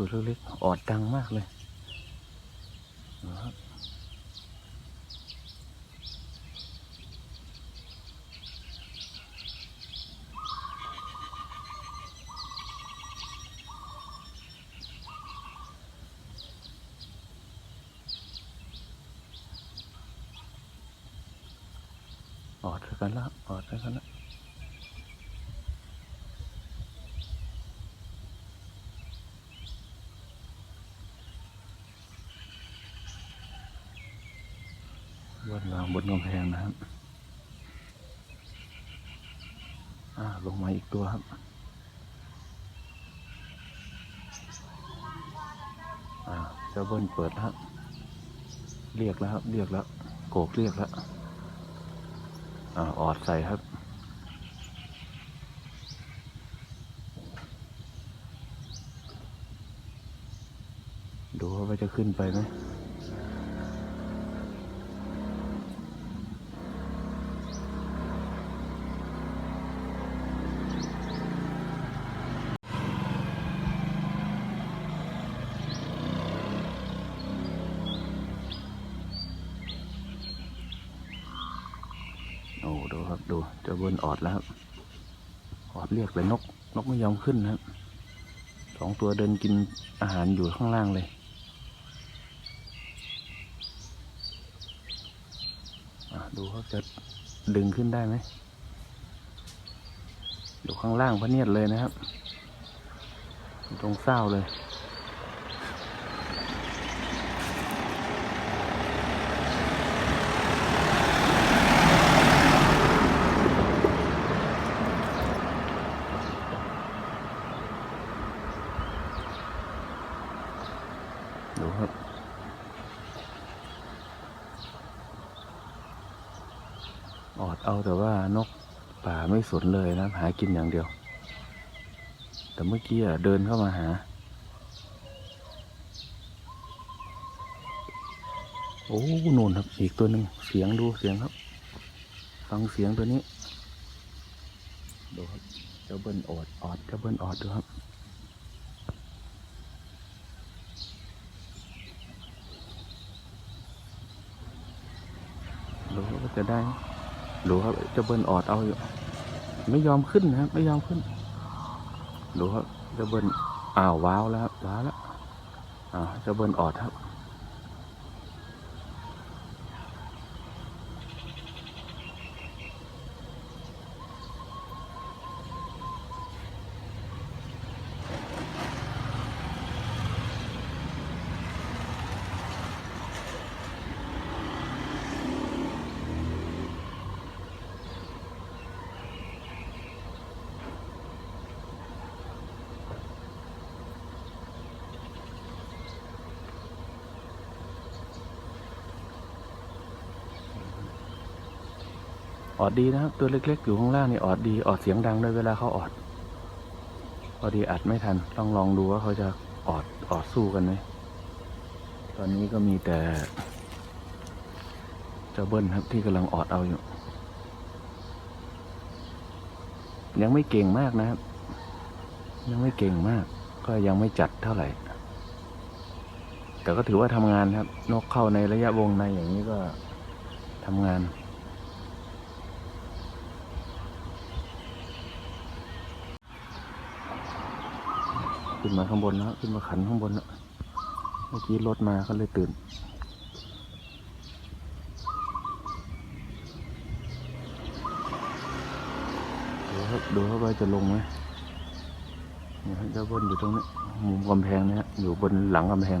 ตัวเล็กๆออดดังมากเลยนะครับออดกันล้วออดกันล้ วบนเราบนกำแพงนะครับลงมาอีกตัวครับเจ้าเบิ้ลเปิดแล้วครับเรียกแล้วครับ เรียกแล้ว โกกเรียกแล้วอออดใส่ครับ ดูว่าจะขึ้นไปไหม โอ้ดูครับดูเจะเบิ้ลออดแล้วครับออดเรียกแต่นก นกไม่ยอมขึ้นนะครับสองตัวเดินกินอาหารอยู่ข้างล่างเลยดูเขาจะดึงขึ้นได้ไหมดูข้างล่างพระเนียดเลยนะครับ ตรงเศร้าเลย ดูครับออดเอาแต่ว่านกป่าไม่สนเลยนะหากินอย่างเดียว แต่เมื่อกี้เดินเข้ามาหา โอ้นูนครับอีกตัวหนึ่งเสียงดูเสียงครับ ฟังเสียงตัวนี้ ดูครับเจ้าเบิ้ลออดออดเจ้าเบิ้ลออดดูครับ ดูว่า จะได้ดูครับเจะเบิ้ลออดเอาอยู่ไม่ยอมขึ้นนะไม่ยอมขึ้นดูครับเจะเบิ้ลอ้าวว้าวแล้วว้าวแล้วอ่าเจะเบิ้ลออดครับ ออดดีนะครับ ตัวเล็กๆ อยู่ข้างล่างนี่ออดดีออดเสียงดังด้วยเวลาเขาออด พอดีอัดไม่ทันต้องลองดูว่าเขาจะออดออดสู้กันไหมตอนนี้ก็มีแต่ เจ้าเบิ้ลครับที่กำลังออดเอาอยู่ ยังไม่เก่งมากนะครับ ยังไม่เก่งมาก ก็ยังไม่จัดเท่าไหร่ แต่ก็ถือว่าทำงานครับ นกเข้าในระยะวงในอย่างนี้ก็ทำงาน ขึ้นมาข้างบนนะขึ้นมาขันข้างบนนะเมื่อกี้รถมาก็เลยตื่น ดูครับดูครับว่าจะลงไหมเนี่ยฮะเจ้าบนอยู่ตรงนี้มุมกำแพงนะฮะอยู่บนหลังกำแพง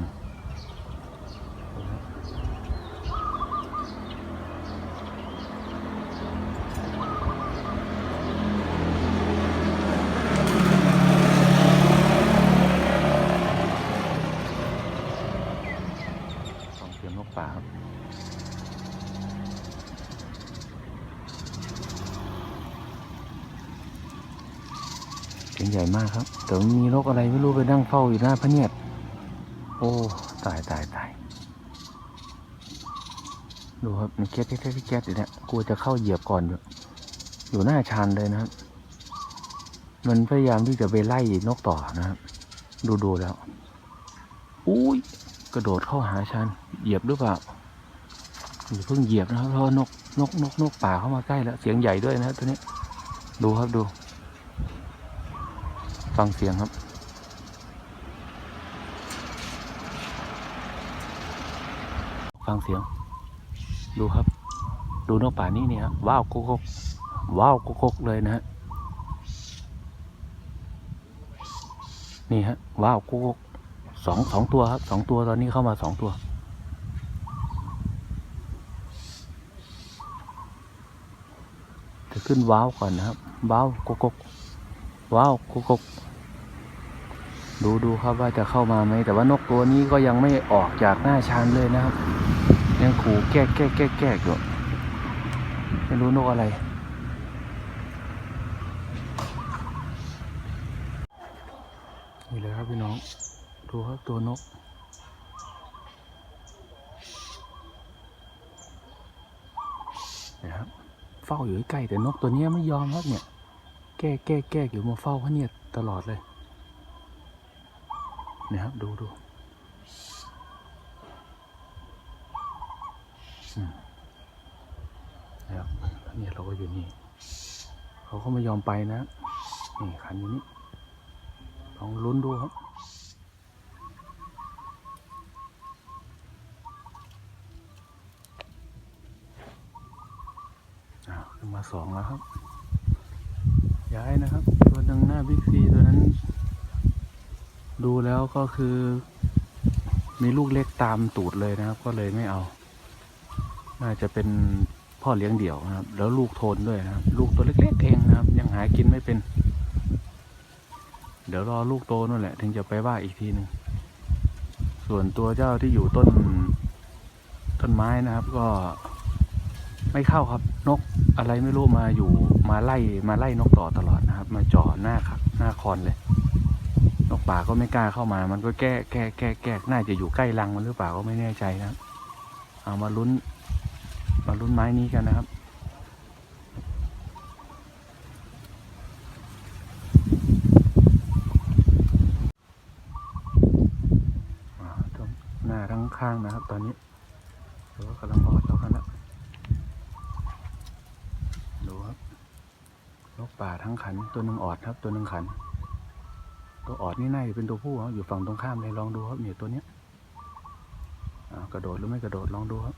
ฟังเสียงนกป่าครับเสียงให ญ่มากครับ แต่มีนกอะไรไม่รู้ไปนั่งเฝ้าอยู่หน้าพระเนียด โอ้ ตายตายตายดูครับมันแก๊สแก๊สแก๊สอยู่เนี่ยกลัวจะเข้าเหยียบก่อนอยู่อยู่หน้าชานเลยนะครับ มันพยายามที่จะไปไล่นกต่อนะครับ ดูดูแล้ว อุ้ยกระโดดเข้าหาฉันเหยียบหรือเปล่าอย่าเพิ่งเหยียบนะครับเพราะนกนกนกนกป่าเข้ามาใกล้แล้ว เสียงใหญ่ด้วยนะตัวนี้ ดูครับดู ฟังเสียงครับฟังเสียง ดูครับ ดูนกป่านี้เนี่ยว้าวกุกกกว้าวกุกกกเลยนะฮะนี่ฮะว้าวกุกกกสองสองตัวครับสองตัวตอนนี้เข้ามาสองตัว จะขึ้นว้าวก่อนนะครับว้าวกุกกกว้าวกุกกก ดูดูครับว่าจะเข้ามาไหมแต่ว่านกตัวนี้ก็ยังไม่ออกจากหน้าชานเลยนะครับ ยังขู่แก้แก้แก้แก้อยู่ไม่รู้นกอะไร นี่เลยครับพี่น้อง ดูครับตัวนกนะครับเฝ้าอยู่ใกล้แต่นกตัวนี้ไม่ยอมครับเนี่ย แก้แก้แก้อยู่มาเฝ้าเขาเนี่ยตลอดเลย นี่ยครับดูดูอืมนะครับเนี่ยเราก็อยู่นี่ เขาก็ไม่ยอมไปนะ นี่ขันอยู่นี่ลองลุ้นดูครับอ้าวขึ้นมาสองแล้วครับ ย้ายนะครับ ตัวหนึ่งหน้าบิ๊กซีตัวนั้น ดูแล้วก็คือ มีลูกเล็กตามตูดเลยนะครับ ก็เลยไม่เอา น่าจะเป็นพ่อเลี้ยงเดี่ยวนะครับ แล้วลูกโทนด้วยนะครับ ลูกตัวเล็กๆเองนะครับ ยังหากินไม่เป็น เดี๋ยวรอลูกโตนั่นแหละ ถึงจะไปว่าอีกทีหนึ่งส่วนตัวเจ้าที่อยู่ต้นต้นไม้นะครับ ก็ไม่เข้าครับ นกอะไรไม่รู้มาอยู่มาไล่มาไล่นกต่อตลอดนะครับ มาจ่อหน้าครับหน้าคอนเลย ป่าก็ไม่กล้าเข้ามา มันก็แก้แก้แก้แก้น่าจะอยู่ใกล้รังมันหรือเปล่าก็ไม่แน่ใจนะเอามาลุ้น มาลุ้นไม้นี้กันนะครับอ่าทั้งหน้าทั้งข้างนะครับ ตอนนี้ดี๋ยวกำลังออดแล้วกันละดูครับนกป่าทั้งขันตัวหนึ่งออดครับ ตัวหนึ่งขัน ตัวออดนี่น่าจะเป็นตัวผู้ครับอยู่ฝั่งตรงข้ามเลยลองดูครับเนี่ยตัวเนี้ยกระโดดหรือไม่กระโดดลองดูครับ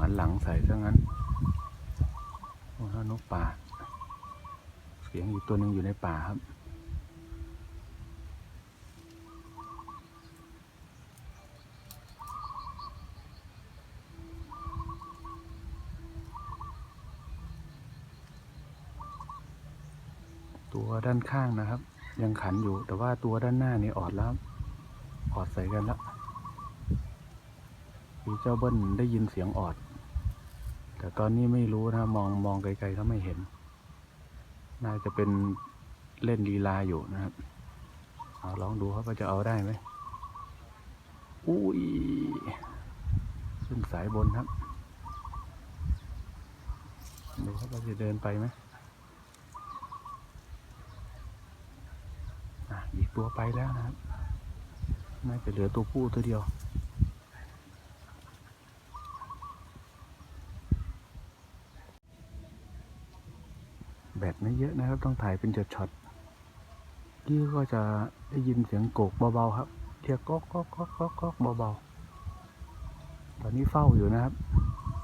หันหลังใส่ซะงั้นโอ้นกป่า เสียงอีกตัวหนึ่งอยู่ในป่าครับ ตัว ด้านข้างนะครับ ยังขันอยู่ แต่ว่าตัวด้านหน้านี่ออดแล้ว ออดใส่กันแล้วมีเจ้าเบิ้ลได้ยินเสียงออด แต่ตอนนี้ไม่รู้นะมองมองไกลๆก็ไม่เห็น น่าจะเป็นเล่นลีลาอยู่นะครับเอาลองดูครับว่าจะเอาได้ไหมอุ้ยขึ้นสายบนครับ ดูครับว่าจะเดินไปไหม อะอีก ตัวไปแล้วนะครับน่าจะเหลือตัวผู้ตัวเดียว แบตไม่เยอะนะครับ ต้องถ่ายเป็นช็อตๆยี่ก็จะได้ยินเสียงโกกเบาๆครับเทียกก๊อกก๊อกก๊อกก๊อกก๊อกเบาๆ ตอนนี้เฝ้าอยู่นะครับ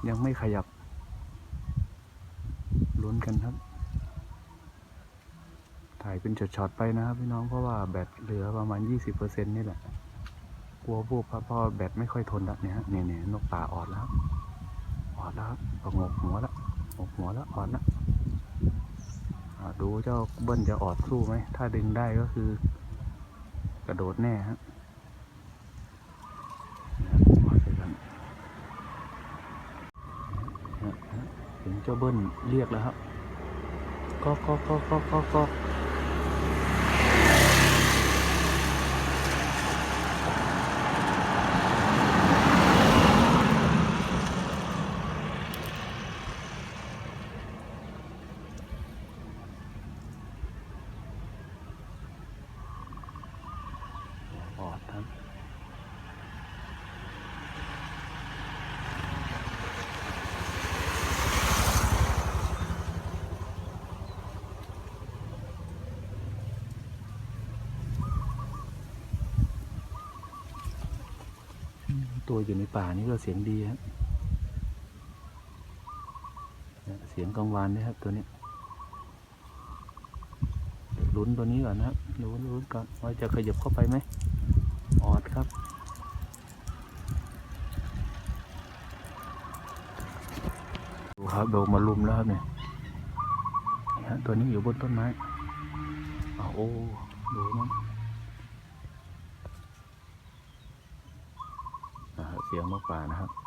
ยังไม่ขยับลุ้นกันครับ ถ่ายเป็นช็อตๆไปนะครับพี่น้องเพราะว่าแบตเหลือประมาณ 20%นี่แหละ กลัวพวกเพราะแบตไม่ค่อยทนแล้วเนี่ยเนี่ยเนี่ยนกป่าออดแล้วออดแล้วครับก็งกหัวแล้วงกหัวแล้วออดแล้วดูเจ้าเบิ้ลจะออดสู้ไหม ถ้าดึงได้ก็คือกระโดดแน่ฮะเนี่ยออดไปกันเนี่ยฮะเห็นเจ้าเบิ้ลเรียกแล้วครับก็ก็ก็ก็ก็ก็ ตัวอยู่ในป่านี่ก็เสียงดีครับเสียงกลางวานนะครับตัวนี้ลุ้นตัวนี้ก่อนนะครับลุ้นลุ้นก่อนว่าจะขยับเข้าไปไหมออดครับดูครับโดมาลุมแล้วครับเนี่ยตัวนี้อยู่บนต้นไม้อ้าวโอ้ดูมั้งอ่าเสียงนกกว่านะครับ